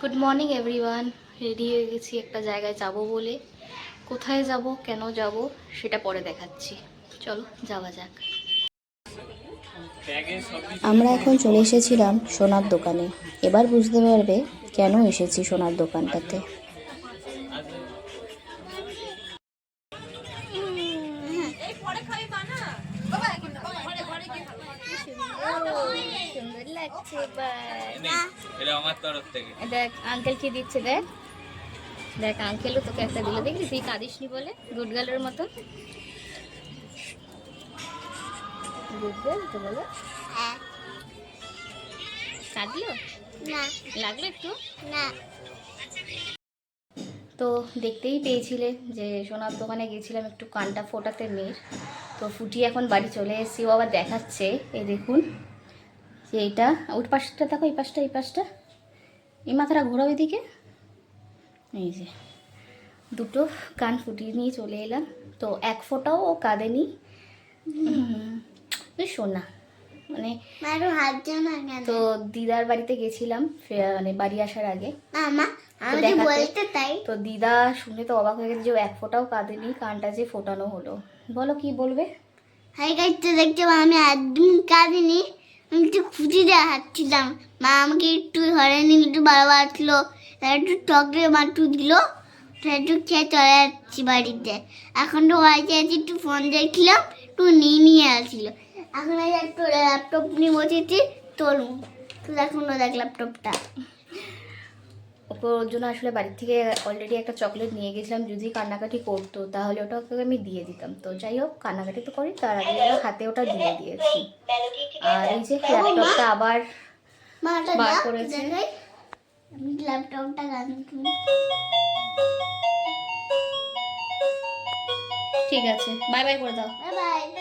Good morning everyone ready হয়ে গেছি একটা জায়গায় যাব বলে কোথায় যাব কেন যাব সেটা পরে দেখাচ্ছি চলো যাওয়া যাক আমরা এখন চলে এসেছিলাম সোনার দোকানে এবার বুঝতে পারবে কেন এসেছি সোনার দোকানটাতে সুন্দর লাগছে এটা আমার তরফ থেকে। দেখ আঙ্কেল কি দিচ্ছে দেখ। দেখ আঙ্কেলও তোকে একটা দিল। দেখলি তুই কাঁদিসনি বলে গুড গার্লের মতো গুড গার্ল তো বলো। কাঁদলো? না। লাগল একটু? না। তো দেখতেই পেয়েছিলে যে সোনার দোকানে গেছিলাম একটু কানটা ফোটাতে মেয়ের। তো ফুটিয়ে এখন বাড়ি চলে এসেছি ও আবার দেখাচ্ছে এই দেখুন। যে এইটা ওই পাশটা দেখো এই পাশটা এই পাশটা। এই মাথাটা ঘোরাও এদিকে। এই যে দুটো কান ফুটিয়ে নিয়ে চলে এলাম। তো এক ফোঁটাও ও কাঁদেনি সোনা মানে তো দিদার বাড়িতে গেছিলাম মানে বাড়ি আসার আগে। বলতে তাই। তো দিদা শুনে তো অবাক হয়ে গেছে যে এক ফোঁটাও কাঁদেনি কানটা যে ফোটানো হলো। বলো কি বলবে? হাই গাইতে দেখতে আমি একদম কাঁদিনি। আমি একটু খুঁজে দেখাচ্ছিলাম। মা আমাকে একটু ঘরে নিয়ে একটু ভালোবাসলো তার একটু টকরে মাটু দিল। একটু খেয়ে চলে যাচ্ছি বাড়িতে। এখন তো বাড়িতে আছি, একটু ফোন দেখছিলাম, একটু নিয়ে নিয়ে আসছিল। এখন এই একটু ল্যাপটপ নিয়ে বসেছি তোর তো দেখুন ও দেখ ল্যাপটপটা ওকে ওর জন্য আসলে বাড়ি থেকে অলরেডি একটা চকলেট নিয়ে গেছিলাম। যদি কান্নাকাটি করতো তাহলে ওটা ওকে আমি দিয়ে দিতাম। তো যাই হোক কান্নাকাটি তো করি তার আগে হাতে ওটা দিয়ে দিয়েছি। আর এই যে ল্যাপটপটা আবার মাটা বার করেছে। ল্যাপটপটা গান। ঠিক আছে বাই বাই করে দাও। Bye bye